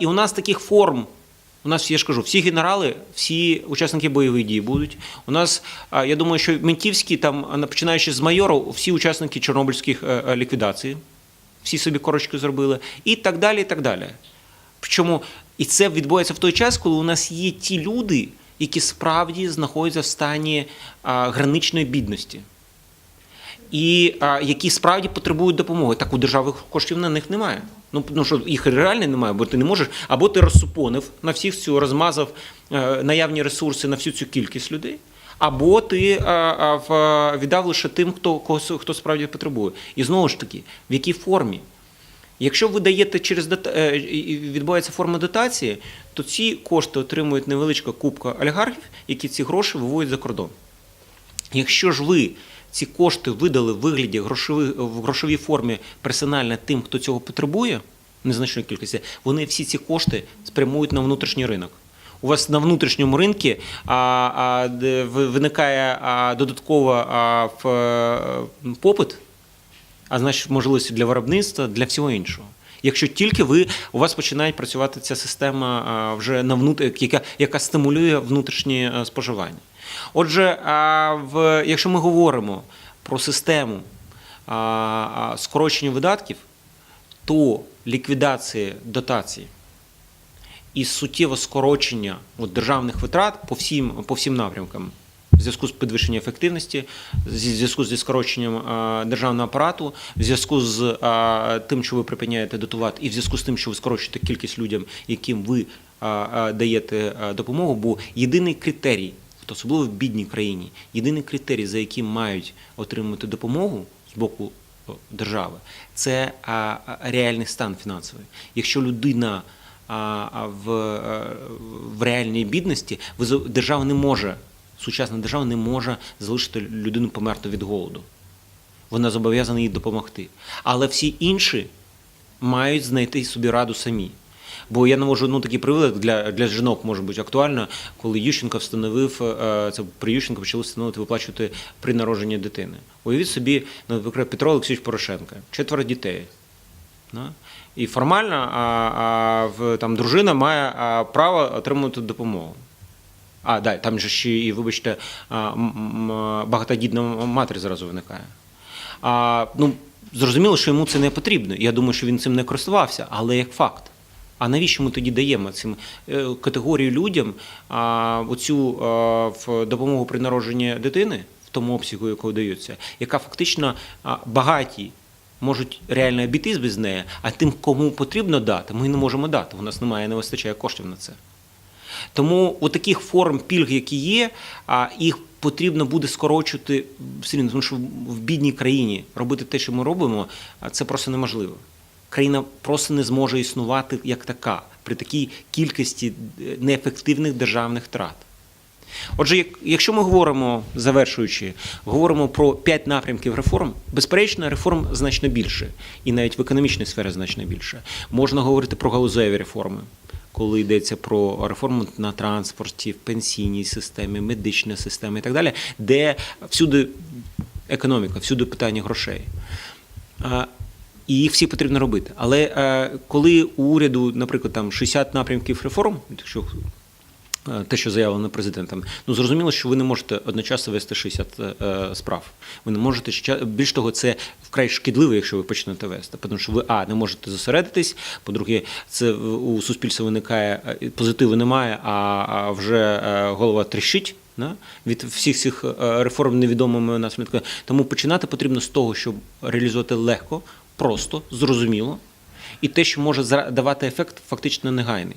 І у нас таких форм. У нас, я ж кажу, всі генерали, всі учасники бойових дій будуть. У нас, я думаю, що ментівські, там, починаючи з майору, всі учасники Чорнобильських е, е, ліквідацій, всі собі корочки зробили, і так далі. і так далі. Причому і це відбувається в той час, коли у нас є ті люди, які справді знаходяться в стані граничної бідності. І які справді потребують допомоги. Так у держави коштів на них немає. Ну, ну що їх реально немає, бо ти не можеш, або ти розсупонив на всіх цю розмазав е, наявні ресурси на всю цю кількість людей, або ти а, в, віддав лише тим, хто, кого- хто справді потребує. І знову ж таки, в якій формі? Якщо ви даєте через е, відбувається форма дотації, то ці кошти отримують невеличка купка олігархів, які ці гроші виводять за кордон. Якщо ж ви ці кошти видали в вигляді грошові, в грошовій формі персонально тим, хто цього потребує, незначної кількості, вони всі ці кошти спрямують на внутрішній ринок. У вас на внутрішньому ринку а, а, виникає а, додатково а, в, е, попит, а значить можливості для виробництва, для всього іншого. Якщо тільки ви у вас починає працювати ця система а, вже на внут... яка, яка стимулює внутрішнє е, споживання. Отже, в, якщо ми говоримо про систему скорочення видатків, то ліквідація дотацій і суттєве скорочення от, державних витрат по всім, по всім напрямкам. В зв'язку з підвищенням ефективності, зі зв'язку зі скороченням державного апарату, в зв'язку з тим, що ви припиняєте дотувати, і в зв'язку з тим, що ви скорочуєте кількість людям, яким ви даєте допомогу, бо єдиний критерій, особливо в бідній країні, єдиний критерій, за яким мають отримувати допомогу з боку держави, це реальний стан фінансовий. Якщо людина в, е, в реальній бідності, держава не може, сучасна держава не може залишити людину померти від голоду. Вона зобов'язана їй допомогти. Але всі інші мають знайти собі раду самі. Бо я навожу ну, такий привид для, для жінок може бути актуально, коли Ющенко встановив, е, це при Ющенко почали встановити виплачувати при народженні дитини. Уявіть собі, наприклад, Петро Олексійович Порошенко, четверо дітей. Да? І формально а, а, в, там, дружина має право отримувати допомогу. А, да, там же ще і, вибачте, а, багатодітна матір зразу виникає. А, ну, зрозуміло, що йому це не потрібно. Я думаю, що він цим не користувався, але як факт. А навіщо ми тоді даємо цим е, категорію людям оцю в допомогу при народженні дитини в тому обсягу, якого дається, яка фактично багаті можуть реально обійтись без неї, а тим, кому потрібно дати, ми не можемо дати. У нас немає, не вистачає коштів на це. Тому у таких форм пільг, які є, а їх потрібно буде скорочувати все тому що в бідній країні робити те, що ми робимо, це просто неможливо. Країна просто не зможе існувати як така при такій кількості е, неефективних державних втрат. Отже, як- якщо ми говоримо, завершуючи, говоримо про п'ять напрямків реформ, безперечно, реформ значно більше, і навіть в економічній сфері значно більше. Можна говорити про галузеві реформи, коли йдеться про реформу на транспорті, в пенсійній системі, медичній системі і так далі, де всюди економіка, всюди питання грошей. І їх всі потрібно робити. Але е, коли у уряду, наприклад, там 60 напрямків реформ, якщо е, те, що заявлено президентом, ну зрозуміло, що ви не можете одночасно вести 60 е, справ. Ви не можете більш того, це вкрай шкідливо, якщо ви почнете вести. Тому що ви а не можете зосередитись. По-друге, це у суспільства виникає е, позитиву немає, а, вже е, голова тріщить. Да? Від всіх цих е, реформ невідомими наслідками. Тому починати потрібно з того, щоб реалізувати легко, просто, зрозуміло, і те, що може давати ефект, фактично негайний.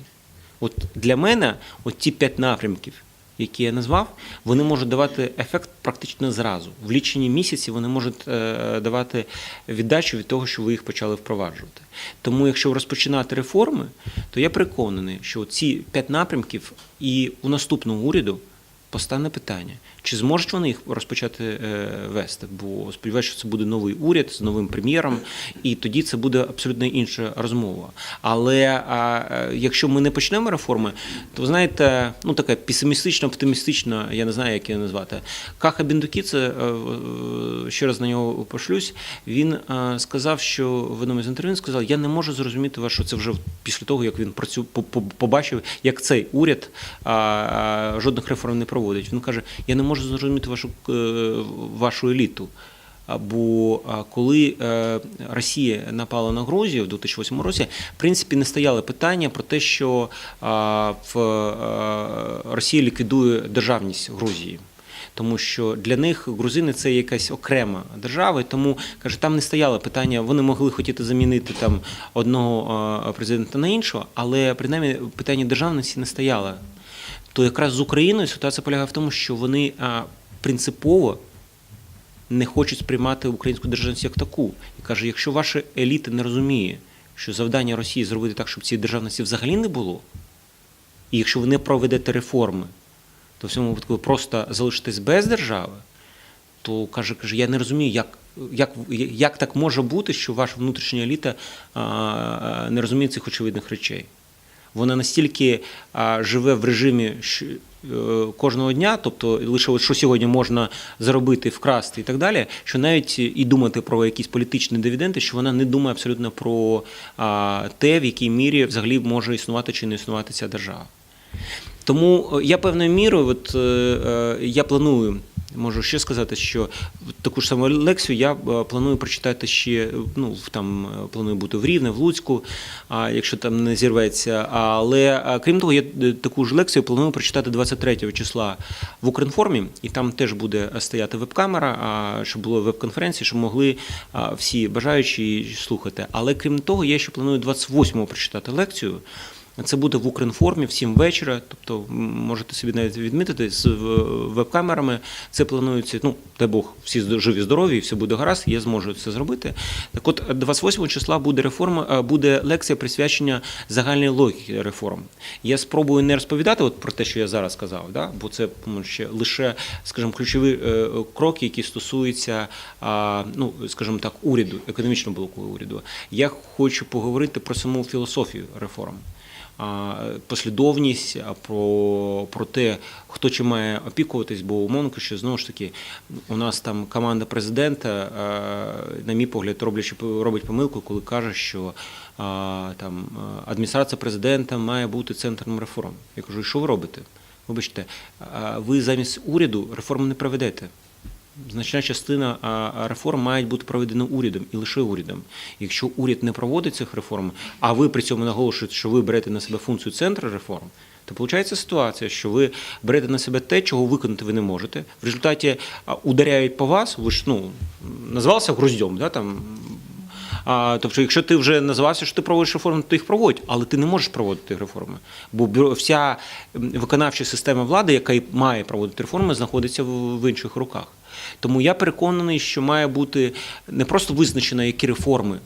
От для мене от ті п'ять напрямків, які я назвав, вони можуть давати ефект практично зразу. В лічені місяці вони можуть е, давати віддачу від того, що ви їх почали впроваджувати. Тому, якщо розпочинати реформи, то я переконаний, що ці п'ять напрямків і у наступного уряду постане питання, чи зможуть вони їх розпочати е, вести? Бо сподіваюся, що це буде новий уряд з новим прем'єром, і тоді це буде абсолютно інша розмова. Але е, якщо ми не почнемо реформи, то ви знаєте, ну така песимістична, оптимістична, я не знаю, як її назвати. Каха Біндукі, це е, ще раз на нього пошлюсь. Він сказав, що в одному з інтерв'ю сказав, я не можу зрозуміти вашу це вже після того, як він працю по- по- побачив, як цей уряд жодних реформ не проводить. Він каже: я не можу зрозуміти вашу е, вашу еліту. Бо коли е, Росія напала на Грузію в 2008 році, в принципі, не стояло питання про те, що в е, Росія ліквідує державність Грузії. Тому що для них грузини це якась окрема держава, і тому каже, там не стояло питання. Вони могли хотіти замінити там одного президента на іншого, але принаймні питання державності не стояло. То якраз з Україною ситуація полягає в тому, що вони принципово не хочуть сприймати українську державність як таку. І каже, якщо ваша еліта не розуміє, що завдання Росії зробити так, щоб цієї державності взагалі не було, і якщо ви не проведете реформи, то в цьому випадку ви просто залишитесь без держави, то каже, каже, я не розумію, як, як, як так може бути, що ваша внутрішня еліта а, не розуміє цих очевидних речей. Вона настільки живе в режимі щ- е, кожного дня, тобто лише от що сьогодні можна заробити, вкрасти і так далі, що навіть і думати про якісь політичні дивіденди, що вона не думає абсолютно про те, в якій мірі взагалі може існувати чи не існувати ця держава. Тому е, я певною мірою, от, е, я планую, можу ще сказати, що таку ж саму лекцію я е, планую прочитати ще, е, ну, там е, планую бути в Рівне, в Луцьку, а якщо там не зірветься. Але крім того, я таку ж лекцію планую прочитати 23 числа в Укрінформі, і там теж буде стояти веб-камера, а, щоб було веб-конференції, щоб могли всі бажаючі слухати. Але крім того, я ще планую 28-го прочитати лекцію. Це буде в Укрінформі в 7 вечора, тобто можете собі навіть відмітити з веб-камерами. Це планується, ну, дай Бог, всі живі, здорові, і все буде гаразд, я зможу це зробити. Так от, 28 числа буде реформа, е, буде лекція присвячення загальної логіки реформ. Я спробую не розповідати от про те, що я зараз сказав, да? бо це ще лише, скажімо, ключові е, кроки, які стосуються, ну, скажімо так, уряду, економічного блоку уряду. Я хочу поговорити про саму філософію реформ послідовність, про, про те, хто чим має опікуватись, бо умовно кажучи, знову ж таки, у нас там команда президента, на мій погляд, роблячи робить помилку, коли каже, що там адміністрація президента має бути центром реформ. Я кажу, що ви робите? Вибачте, ви замість уряду реформи не проведете. Значна частина реформ має бути проведена урядом і лише урядом. Якщо уряд не проводить цих реформ, а ви при цьому наголошуєте, що ви берете на себе функцію центру реформ, то виходить ситуація, що ви берете на себе те, чого виконати ви не можете. В результаті ударяють по вас, ви ж ну назвався груздем, да, там. А, тобто, якщо ти вже назвався, що ти проводиш реформи, то їх проводь, але ти не можеш проводити реформи. Бо вся виконавча система влади, яка має проводити реформи, знаходиться в інших руках. Тому я переконаний, що має бути не просто визначено, які реформи.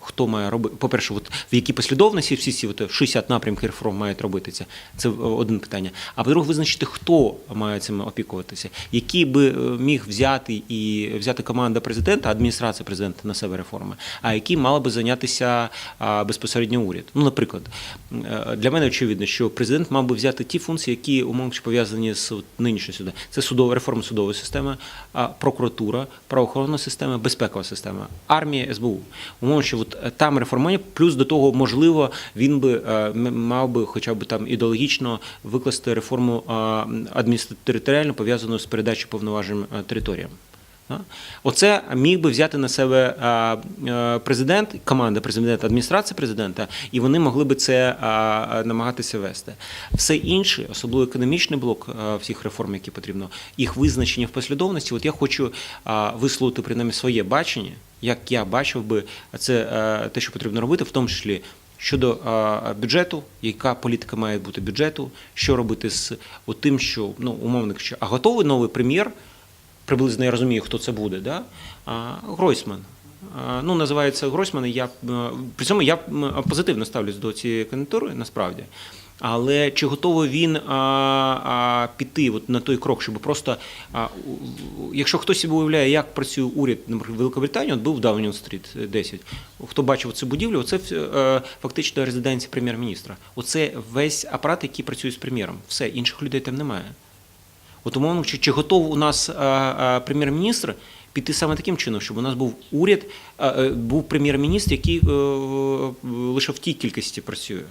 Хто має робити? По-перше, от в якій послідовності всі ці от 60 напрямків реформ мають робитися. Це один питання. А по-друге, визначити, хто має цим опікуватися, який би е, міг взяти і взяти команда президента, адміністрація президента на себе реформи, а який мала би зайнятися безпосередньо уряд. Ну, наприклад, е, для мене очевидно, що президент мав би взяти ті функції, які умовно пов'язані з нинішньою сюди. Це судова реформа судової системи, прокуратура, правоохоронна система, безпекова система, армія, СБУ. Умовно, що е, там реформування, плюс до того, можливо, він би е, мав би хоча б там ідеологічно викласти реформу а, адміністраторіально пов'язану з передачею повноважень е, територіям. Оце міг би взяти на себе е, президент, команда президента, адміністрація президента, і вони могли би це намагатися вести. Все інше, особливо економічний блок всіх реформ, які потрібно, їх визначення в послідовності. От я хочу висловити принаймні своє бачення, як я бачив би це е, те, що потрібно робити, в тому числі. Щодо а, бюджету, яка політика має бути бюджету, що робити з тим, що ну умовно кажучи, а готовий новий прем'єр, приблизно я розумію, хто це буде, да? а, Гройсман. А, Ну, називається Гройсман, я е, при цьому я позитивно ставлюсь до цієї кандидатури, насправді. Але чи готовий він а, а, піти от на той крок, щоб просто, а, якщо хтось собі уявляє, як працює уряд, наприклад, Великобританії, от був Даунінг стріт 10. Хто бачив цю будівлю, це е, фактично резиденція прем'єр-міністра. Оце весь апарат, який працює з прем'єром. Все, інших людей там немає. От умовно, чи, чи готов у нас а, а, прем'єр-міністр піти саме таким чином, щоб у нас був уряд, е, був прем'єр-міністр, який е, е, лише в тій кількості працює.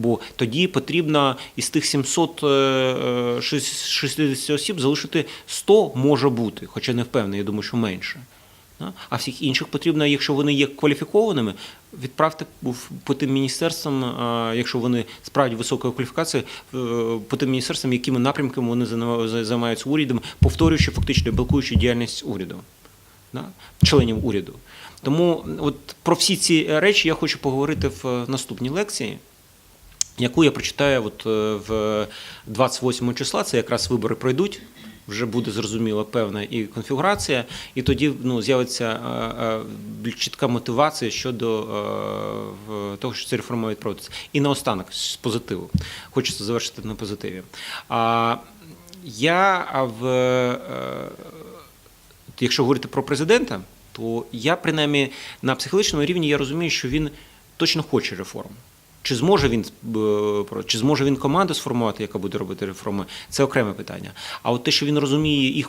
Бо тоді потрібно із тих 760 осіб залишити 100 може бути, хоча не впевнений, я думаю, що менше. А всіх інших потрібно, якщо вони є кваліфікованими, відправте по тим міністерствам, якщо вони справді високої кваліфікації, е, по тим міністерствам, якими напрямками вони займа- займаються урядом, повторюючи фактично блокуючи діяльність уряду, членів уряду. Тому от про всі ці речі я хочу поговорити в наступній лекції. Яку я прочитаю от е, в 28 числа, це якраз вибори пройдуть, вже буде зрозуміла певна і конфігурація, і тоді ну, з'явиться е, е, більш чітка мотивація щодо того, що ці реформи мають проводитися. І наостанок з позитиву. Хочеться завершити на позитиві. А, я в, якщо говорити про президента, то я принаймні на психологічному рівні я розумію, що він точно хоче реформ. Чи зможе він е, чи зможе він команду сформувати, яка буде робити реформи, це окреме питання. А от те, що він розуміє їх